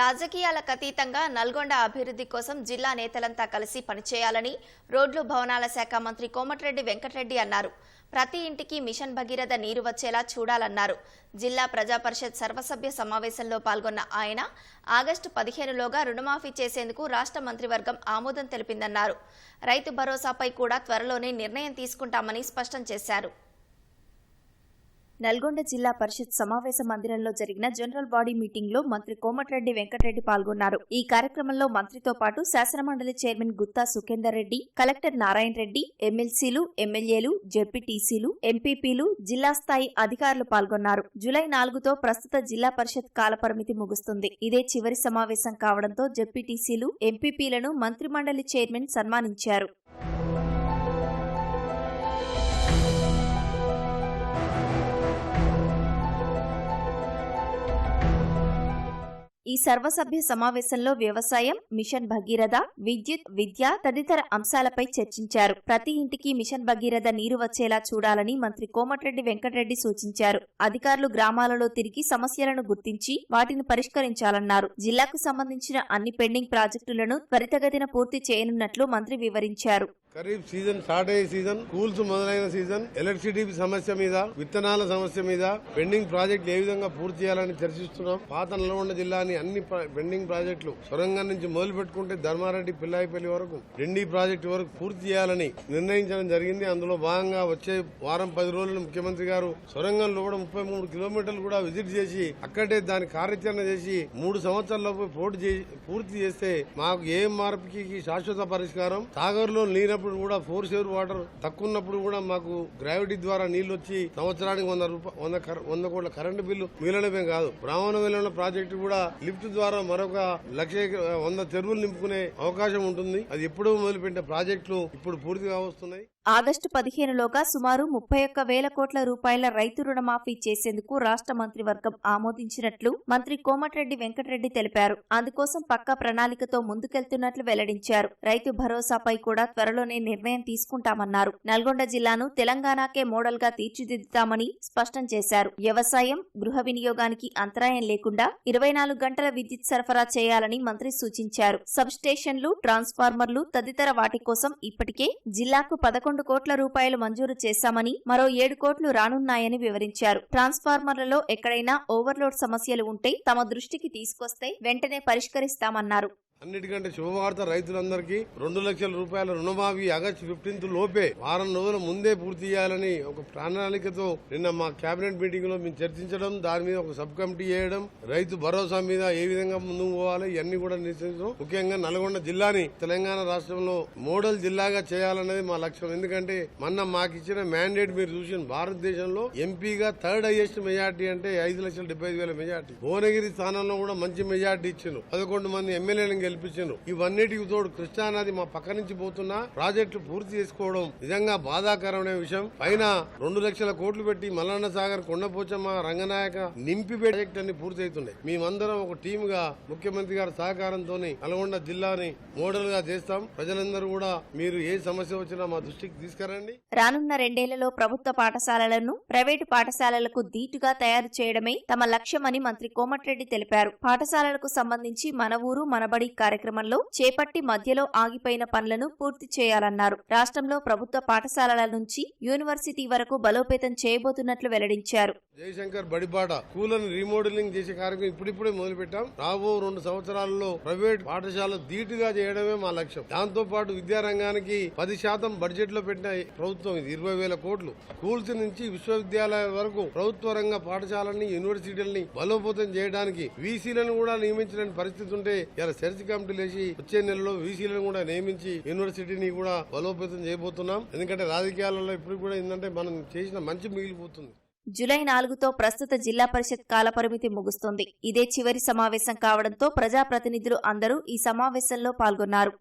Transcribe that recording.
రాజకీయాలకు అతీతంగా నల్గొండ అభివృద్ధి కోసం జిల్లా నేతలంతా కలిసి పనిచేయాలని రోడ్లు భవనాల శాఖ మంత్రి కోమటిరెడ్డి వెంకటరెడ్డి అన్నారు. ప్రతి ఇంటికి మిషన్ భగీరథ నీరు వచ్చేలా చూడాలన్నారు. జిల్లా ప్రజా పరిషత్ సర్వసభ్య సమావేశంలో పాల్గొన్న ఆయన ఆగస్టు పదిహేనులోగా రుణమాఫీ చేసేందుకు రాష్ట్ర మంత్రివర్గం ఆమోదం తెలిపిందన్నారు. రైతు భరోసాపై కూడా త్వరలోనే నిర్ణయం తీసుకుంటామని స్పష్టం చేశారు. నల్గొండ జిల్లా పరిషత్ సమావేశ మందిరంలో జరిగిన జనరల్ బాడీ మీటింగ్లో మంత్రి కోమటిరెడ్డి వెంకటరెడ్డి పాల్గొన్నారు. ఈ కార్యక్రమంలో మంత్రితో పాటు శాసనమండలి చైర్మన్ గుత్తా సుఖేందర్ రెడ్డి కలెక్టర్ నారాయణ రెడ్డి ఎమ్మెల్సీలు ఎమ్మెల్యేలు జెడ్పీటీసీలు ఎంపీపీలు జిల్లా స్థాయి అధికారులు పాల్గొన్నారు. జూలై నాలుగుతో ప్రస్తుత జిల్లా పరిషత్ కాలపరిమితి ముగుస్తుంది. ఇదే చివరి సమావేశం కావడంతో జెడ్పీటీసీలు ఎంపీపీలను మంత్రిమండలి చైర్మన్ సన్మానించారు. ఈ సర్వసభ్య సమావేశంలో వ్యవసాయం మిషన్ భగీరథ విద్యుత్ విద్య తదితర అంశాలపై చర్చించారు. ప్రతి ఇంటికి మిషన్ భగీరథ నీరు వచ్చేలా చూడాలని మంత్రి కోమటిరెడ్డి వెంకటరెడ్డి సూచించారు. అధికారులు గ్రామాలలో తిరిగి సమస్యలను గుర్తించి వాటిని పరిష్కరించాలన్నారు. జిల్లాకు సంబంధించిన అన్ని పెండింగ్ ప్రాజెక్టులను త్వరితగతిన పూర్తి చేయనున్నట్లు మంత్రి వివరించారు. ఖరీఫ్ సీజన్ స్టార్ట్ అయ్యే సీజన్ స్కూల్స్ మొదలైన సీజన్ ఎలక్ట్రిసిటీ సమస్య మీద విత్తనాల సమస్య మీద పెండింగ్ ప్రాజెక్టులు ఏ విధంగా పూర్తి చేయాలని చర్చిస్తున్నాం. పాత నల్గొండ జిల్లాని అన్ని పెండింగ్ ప్రాజెక్టులు సొరంగం నుంచి మొదలు పెట్టుకుంటే ధర్మారెడ్డి పిల్లాయిపల్లి వరకు డిండి ప్రాజెక్టు వరకు పూర్తి చేయాలని నిర్ణయించడం జరిగింది. అందులో భాగంగా వచ్చే వారం పది రోజులు ముఖ్యమంత్రి గారు సొరంగంలో కూడా ముప్పై మూడు కిలోమీటర్లు కూడా విజిట్ చేసి అక్కడే దాని కార్యాచరణ చేసి మూడు సంవత్సరాలలోపు పూర్తి పూర్తి చేస్తే మాకు ఏ మార్పుకి శాశ్వత పరిష్కారం? సాగర్లో ఉన్నప్పుడు కూడా ఫోర్ షేర్ వాటర్ తక్కువ ఉన్నప్పుడు కూడా మాకు గ్రావిటీ ద్వారా నీళ్ళు వచ్చి సంవత్సరానికి వంద రూపాయలు వంద వంద కోట్ల కరెంటు బిల్లు మిగలడమే కాదు. బ్రాహ్మణ వెల్లున్న ప్రాజెక్టు కూడా లిఫ్ట్ ద్వారా మరొక లక్ష వంద చెరువులు నింపుకునే అవకాశం ఉంటుంది. అది ఎప్పుడూ మొదలుపెట్టిన ప్రాజెక్టులు ఇప్పుడు పూర్తిగా వస్తున్నాయి. ఆగస్టు పదిహేనులోగా సుమారు ముప్పై ఒక్క వేల కోట్ల రూపాయల రైతు రుణమాఫీ చేసేందుకు రాష్ట్ర మంత్రివర్గం ఆమోదించినట్లు మంత్రి కోమటిరెడ్డి వెంకటరెడ్డి తెలిపారు. అందుకోసం పక్కా ప్రణాళికతో ముందుకెళ్తున్నట్లు వెల్లడించారు. రైతు భరోసాపై కూడా త్వరలోనే నిర్ణయం తీసుకుంటామన్నారు. నల్గొండ జిల్లాను తెలంగాణకే మోడల్గా తీర్చిదిద్దుతామని స్పష్టం చేశారు. వ్యవసాయం గృహ వినియోగానికి అంతరాయం లేకుండా ఇరవై నాలుగు గంటల విద్యుత్ సరఫరా చేయాలని మంత్రి సూచించారు. సబ్ స్టేషన్లు ట్రాన్స్ఫార్మర్లు తదితర వాటి కోసం ఇప్పటికే జిల్లాకు పదకొండు కోట్ల రూపాయలు మంజూరు చేశామని మరో ఏడు కోట్లు రానున్నాయని వివరించారు. ట్రాన్స్ఫార్మర్లలో ఎక్కడైనా ఓవర్లోడ్ సమస్యలు ఉంటే తమ దృష్టికి తీసుకొస్తే వెంటనే పరిష్కరిస్తామన్నారు. అన్నిటికంటే శుభవార్త రైతులందరికీ. రెండు లక్షల రూపాయల రుణమాఫీ ఆగస్టు ఫిఫ్టీన్త్ లోపే వారం రోజుల ముందే పూర్తి చేయాలని ఒక ప్రణాళికతో నిన్న మా కేబినెట్ మీటింగ్లో మేము చర్చించడం దాని మీద ఒక సబ్ కమిటీ చేయడం రైతు భరోసా మీద ఏ విధంగా ముందుకు పోవాలి ఇవన్నీ కూడా నిర్ణయించడం ముఖ్యంగా నల్గొండ జిల్లాని తెలంగాణ రాష్ట్రంలో మోడల్ జిల్లాగా చేయాలన్నది మా లక్ష్యం. ఎందుకంటే మొన్న మాకు ఇచ్చిన మ్యాండేట్ మీరు చూసిన భారతదేశంలో ఎంపీగా థర్డ్ హైయెస్ట్ మెజార్టీ అంటే ఐదు లక్షల డెబ్బై ఐదు వేల మెజార్టీ. భువనగిరి స్థానంలో కూడా మంచి మెజార్టీ ఇచ్చిండ్రు. పదకొండు మంది ఎమ్మెల్యేలను గెలిపించారు ఇవన్నిటికి తోడు కృష్ణానది మా పక్క నుంచి పోతున్న ప్రాజెక్టులు పూర్తి చేసుకోవడం నిజంగా బాధాకరమైన విషయం. పైన రెండు లక్షల కోట్లు పెట్టి మల్లన్న సాగర్ కొండపోచమ్మ రంగనాయక నింపి ప్రాజెక్ట్ అన్ని పూర్తి అవుతున్నాయి. మేమందరం ఒక టీమ్గా ముఖ్యమంత్రి గారి సహకారంతో నల్గొండ జిల్లాని మోడల్గా చేస్తాం. ప్రజలందరూ కూడా మీరు ఏ సమస్య వచ్చినా మా దృష్టికి తీసుకురండి. రానున్న రెండేళ్ళలో ప్రభుత్వ పాఠశాలలను ప్రైవేటు పాఠశాలలకు ధీటుగా తయారు చేయడమే తమ లక్ష్యమని మంత్రి కోమటిరెడ్డి తెలిపారు. పాఠశాలలకు సంబంధించి మన ఊరు మనబడి కార్యక్రమంలో చేపట్టి మధ్యలో ఆగిపోయిన పనులను పూర్తి చేయాలన్నారు. రాష్ట్రంలో ప్రభుత్వ పాఠశాలల నుంచి యూనివర్సిటీ వరకు బలోపేతం చేయబోతున్నట్లు వెల్లడించారు. జయశంకర్ బడిబాట స్కూళ్ళను రీమోడలింగ్ చేసే కార్యక్రమం ఇప్పుడిప్పుడే మొదలు పెట్టాం రాబో రెండు సంవత్సరాల్లో ప్రైవేట్ పాఠశాలలు ధీటుగా చేయడమే మా లక్ష్యం. దాంతో పాటు విద్యారంగానికి పది శాతం బడ్జెట్లో పెట్టిన ప్రభుత్వం ఇది. ఇరవై వేల కోట్లు. స్కూల్స్ నుంచి విశ్వవిద్యాలయాల వరకు ప్రభుత్వ రంగ పాఠశాలని యూనివర్సిటీలని బలోపేతం చేయడానికి వీసీలను కూడా నియమించిన పరిస్థితి ఉంటే ఇలా సెర్చ్ కమిటీలు వేసి వచ్చే నెలలో వీసీలను కూడా నియమించి యూనివర్సిటీని కూడా బలోపేతం చేయబోతున్నాం. ఎందుకంటే రాజకీయాలలో ఇప్పుడు కూడా ఏంటంటే మనం చేసిన మంచి మిగిలిపోతుంది. జులై నాలుగుతో ప్రస్తుత జిల్లా పరిషత్ కాలపరిమితి ముగుస్తుంది. ఇదే చివరి సమావేశం కావడంతో ప్రజాప్రతినిధులు అందరూ ఈ సమావేశంలో పాల్గొన్నారు.